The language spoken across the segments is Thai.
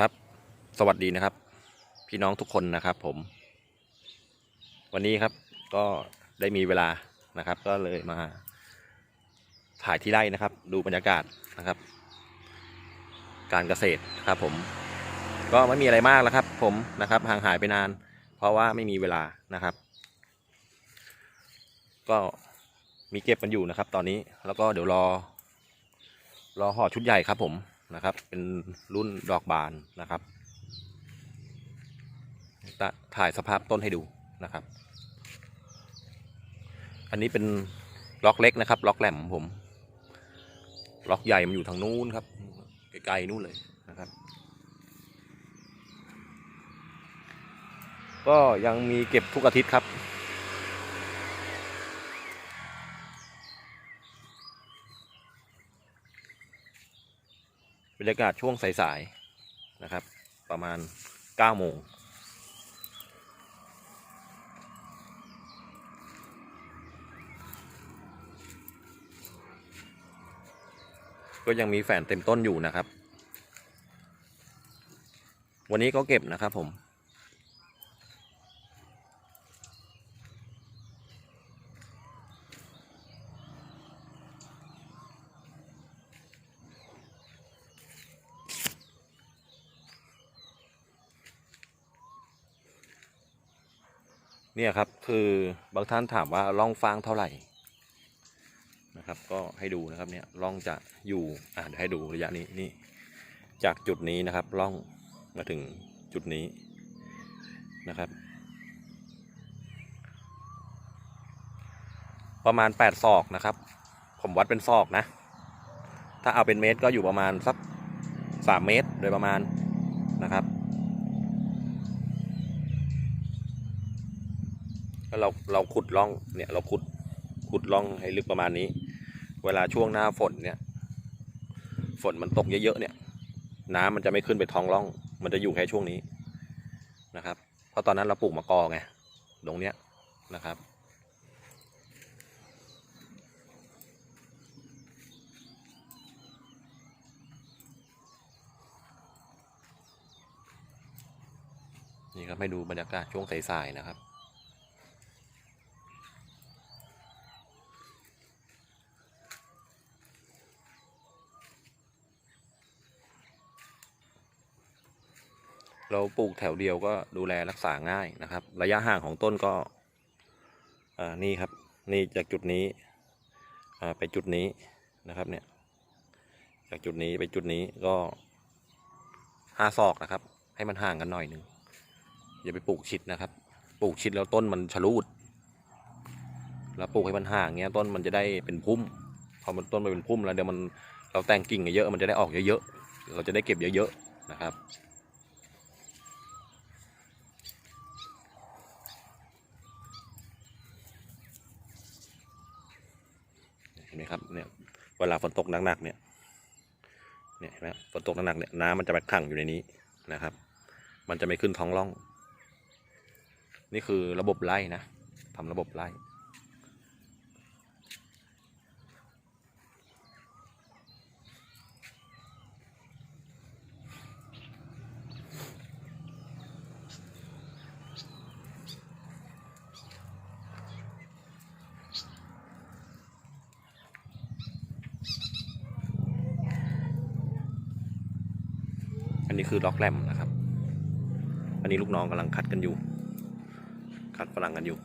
ครับ สวัสดีนะครับ พี่น้องทุกคนนะครับ ผม วันนี้ครับก็ได้มีเวลานะครับ ก็เลยมา ถ่ายที่ไร่นะครับ ดูบรรยากาศนะครับ การเกษตรครับ ผม ก็ไม่มีอะไรมากแล้วครับ ผมนะครับ ห่างหายไปนาน เพราะว่าไม่มีเวลานะครับ ก็มีเก็บมันอยู่นะครับ ตอนนี้แล้วก็เดี๋ยวรอ รอห่อชุดใหญ่ครับ ผม นะครับ เป็นรุ่นดอกบานนะครับ ถ่ายสภาพต้นให้ดูนะครับ อันนี้เป็นล็อกเล็กนะครับ ล็อกแหลมผม ล็อกใหญ่มันอยู่ทางนู้นครับไกลๆนู้นเลยนะครับ ก็ยังมีเก็บทุกอาทิตย์ครับ รรยากาศช่วงสายๆนะครับ ประมาณ9โมงก็ยังมีแฝนเต็มต้นอยู่นะครับ วันนี้ก็เก็บนะครับผม เนี่ยครับคือบางท่านถามว่าล่องฟางเท่าไหร่นะครับ ก็ให้ดูนะครับเนี่ยล่องจะอยู่อ่าเดี๋ยวให้ดูระยะนี้นี่จากจุดนี้นะครับล่องมาถึงจุดนี้นะครับ ประมาณ 8 ศอกนะครับ ผมวัดเป็นศอกนะ ถ้าเอาเป็นเมตรก็อยู่ประมาณสัก 3 เมตรโดยประมาณนะครับ ก็เราเราขุดร่องเนี่ยเราขุดขุดร่องให้ลึกประมาณนี้ เวลาช่วงหน้าฝนเนี่ย ฝนมันตกเยอะๆเนี่ย น้ำมันจะไม่ขึ้นไปท้องร่อง มันจะอยู่แค่ช่วงนี้นะครับ เพราะตอนนั้นเราปลูกมะกอไงตรงเนี้ยนะครับนี่ครับให้ดูบรรยากาศช่วงสายๆนะครับ เราปลูกแถวเดียวก็ดูแลรักษาง่ายนะครับ ระยะห่างของต้นก็นี่ครับ นี่จากจุดนี้ไปจุดนี้นะครับเนี่ย จากจุดนี้ไปจุดนี้ก็ห้าศอกนะครับ ให้มันห่างกันหน่อยหนึ่งอย่าไปปลูกชิดนะครับ ปลูกชิดแล้วต้นมันชะลูดแล้วปลูกให้มันห่างเงี้ยต้นมันจะได้เป็นพุ่มพอมันต้นมันเป็นพุ่มแล้วเดี๋ยวมันเราแต่งกิ่งเยอะมันจะได้ออกเยอะๆเราจะได้เก็บเยอะๆนะครับ ห็นไหมครับเนี่ยเวลาฝนตกหนักๆเนี่ยเนี่ยเห็นไหมฝนตกหนักๆเนี่ยน้ำมันจะไปขังอยู่ในนี้นะครับ มันจะไม่ขึ้นท้องร่อง นี่คือระบบไล่นะทำระบบไล่ นนี้คือล็อกแรมนะครับ อันนี้ลูกน้องกำลังคัดกันอยู่ คัดฝรั่งกันอยู่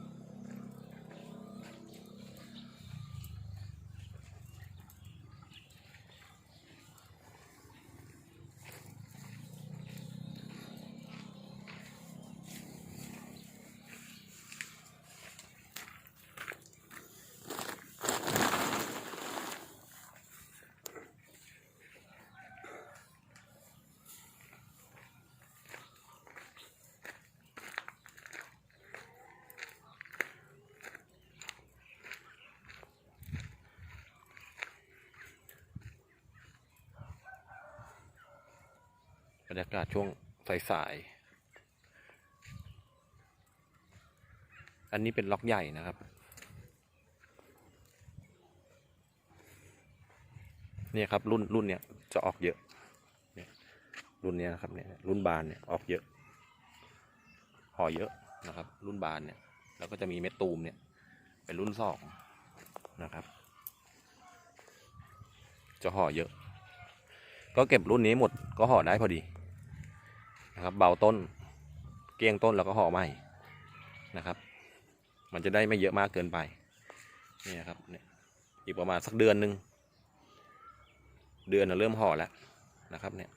บรรยากาศช่วงสายๆอันนี้เป็นล็อกใหญ่นะครับ เนี่ยครับรุ่นรุ่นเนี้ยจะออกเยอะเนี่ยรุ่นเนี้ยนะครับเนี่ยรุ่นบานเนี่ยออกเยอะห่อเยอะนะครับ รุ่นบานเนี่ยแล้วก็จะมีเม็ดตูมเนี่ยเป็นรุ่นสองนะครับ จะห่อเยอะ ก็เก็บรุ่นนี้หมดก็ห่อได้พอดี นะครับ เบาต้น เกลี้ยงต้นแล้วก็ห่อใหม่นะครับ มันจะได้ไม่เยอะมากเกินไปนี่ครับเนี่ยอีกประมาณสักเดือนหนึ่งเดือนเริ่มห่อแล้วนะครับเนี่ย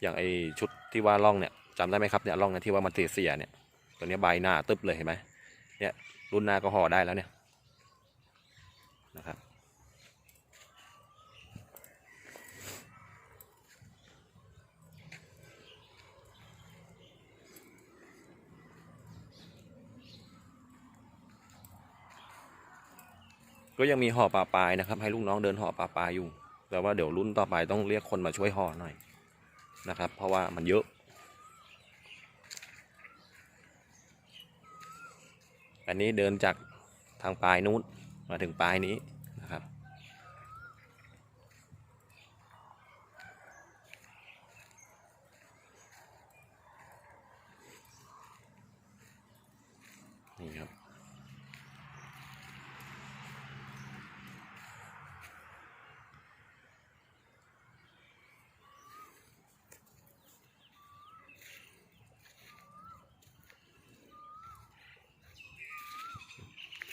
อย่างไอชุดที่ว่าล่องเนี่ยจำได้ไหมครับเนี่ยล่องเนี่ยที่ว่ามันเสียเนี่ยตัวนี้ใบหน้าตึ๊บเลยเห็นไหมเนี่ยรุ่นหน้าก็ห่อได้แล้วเนี่ยนะครับ ก็ยังมีห่อปลาปลายนะครับ ให้ลูกน้องเดินห่อปลาปลายอยู่ แต่ว่าเดี๋ยวรุ่นต่อไปต้องเรียกคนมาช่วยห่อหน่อยนะครับ เพราะว่ามันเยอะ อันนี้เดินจากทางปลายนู้นมาถึงปลายนี้ครับ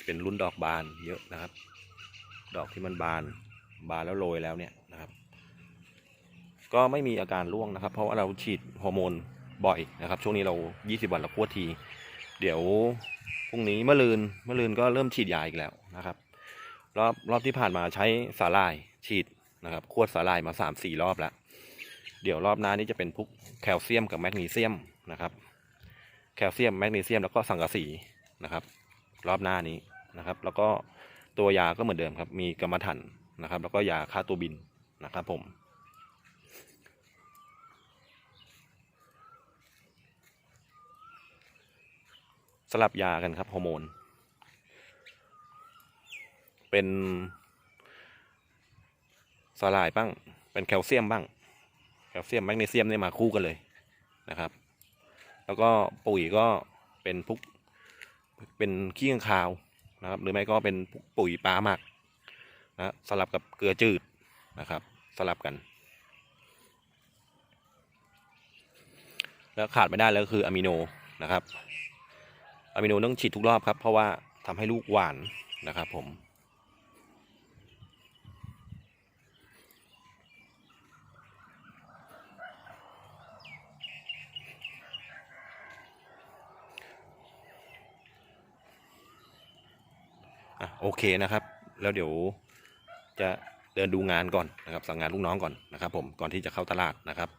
เป็นรุ่นดอกบานเยอะนะครับ ดอกที่มันบานบานแล้วโรยแล้วเนี่ยนะครับ ก็ไม่มีอาการร่วงนะครับ เพราะว่าเราฉีดฮอร์โมนบ่อยนะครับ ช่วงนี้เรา 20 วันเราขวดที เดี๋ยวพรุ่งนี้เมื่อลืนเมื่อลืนก็เริ่มฉีดยาอีกแล้วนะครับรอบรอบที่ผ่านมาใช้สาลายฉีดนะครับขวดสาลายมา 3-4 รอบแล้ว เดี๋ยวรอบหน้านี้จะเป็นพวกแคลเซียมกับแมกนีเซียมนะครับ แคลเซียมแมกนีเซียมแล้วก็สังกะสีนะครับ รอบหน้านี้ นะครับ แล้วก็ตัวยาก็เหมือนเดิมครับ มีกรรมฐานนะครับ แล้วก็ยาฆ่าตัวบินนะครับผมสลับยากันครับฮอร์โมน เป็นสลายบ้าง เป็นแคลเซียมบ้าง แคลเซียมแมกนีเซียมเนี่ยมาคู่กันเลยนะครับ แล้วก็ปุ๋ยก็เป็นพุกเป็นขี้ข้างคาว นะครับ หรือไม่ก็เป็นปุ๋ยปลาหมักนะสลับกับเกลือจืดนะครับ สลับกัน แล้วขาดไม่ได้แล้วคืออะมิโนนะครับอะมิโนต้องฉีดทุกรอบครับ เพราะว่าทำให้ลูกหวานนะครับผม อะโอเคนะครับ แล้วเดี๋ยวจะเดินดูงานก่อนนะครับสั่งงานลูกน้องก่อนนะครับ ผมก่อนที่จะเข้าตลาดนะครับ